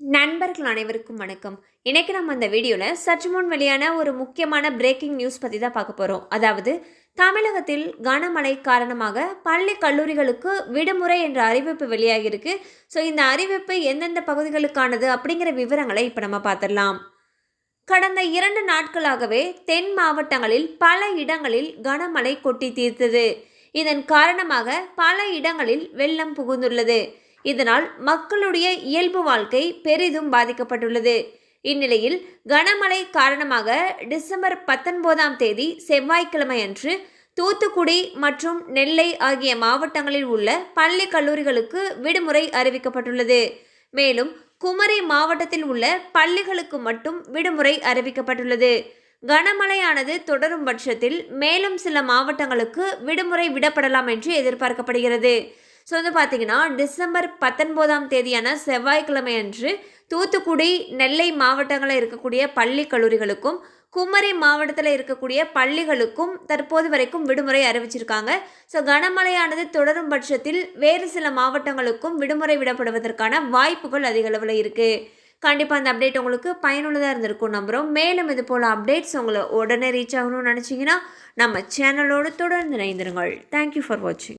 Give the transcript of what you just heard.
நண்பர்கள் அனைவருக்கும் வணக்கம். இன்னைக்கு நம்ம அந்த வீடியோவில் சற்று முன் வெளியான ஒரு முக்கியமான பிரேக்கிங் நியூஸ் பற்றி தான் பார்க்க போகிறோம் அதாவது தமிழகத்தில் கனமழை காரணமாக பள்ளி கல்லூரிகளுக்கு விடுமுறை என்ற அறிவிப்பு வெளியாகியிருக்கு. ஸோ இந்த அறிவிப்பு எந்தெந்த பகுதிகளுக்கானது அப்படிங்கிற விவரங்களை இப்போ நம்ம பார்த்துடலாம். கடந்த இரண்டு நாட்களாகவே தென் மாவட்டங்களில் பல இடங்களில் கனமழை கொட்டி தீர்த்தது. இதன் காரணமாக பல இடங்களில் வெள்ளம் புகுந்துள்ளது. இதனால் மக்களுடைய இயல்பு வாழ்க்கை பெரிதும் பாதிக்கப்பட்டுள்ளது. இந்நிலையில் கனமழை காரணமாக டிசம்பர் பத்தொன்பதாம் தேதி செவ்வாய்க்கிழமை அன்று தூத்துக்குடி மற்றும் நெல்லை ஆகிய மாவட்டங்களில் உள்ள பள்ளி கல்லூரிகளுக்கு விடுமுறை அறிவிக்கப்பட்டுள்ளது. மேலும் குமரி மாவட்டத்தில் உள்ள பள்ளிகளுக்கு மட்டும் விடுமுறை அறிவிக்கப்பட்டுள்ளது. கனமழையானது தொடரும் பட்சத்தில் மேலும் சில மாவட்டங்களுக்கு விடுமுறை விடப்படலாம் என்று எதிர்பார்க்கப்படுகிறது. ஸோ வந்து பார்த்தீங்கன்னா டிசம்பர் பத்தொன்பதாம் தேதியான செவ்வாய்க்கிழமை அன்று தூத்துக்குடி நெல்லை மாவட்டங்களில் இருக்கக்கூடிய பள்ளி கல்லூரிகளுக்கும் குமரி மாவட்டத்தில் இருக்கக்கூடிய பள்ளிகளுக்கும் தற்போது வரைக்கும் விடுமுறை அறிவிச்சிருக்காங்க. ஸோ கனமழையானது தொடரும் பட்சத்தில் வேறு சில மாவட்டங்களுக்கும் விடுமுறை விடப்படுவதற்கான வாய்ப்புகள் அதிக அளவில் இருக்குது கண்டிப்பாக அந்த அப்டேட் உங்களுக்கு பயனுள்ளதாக இருந்திருக்கும் நம்புகிறோம் மேலும் இது போல் அப்டேட்ஸ் உங்களை உடனே ரீச் ஆகணும்னு நினச்சிங்கன்னா நம்ம சேனலோடு தொடர்ந்து இணைந்திருங்கள். தேங்க்யூ ஃபார் வாட்சிங்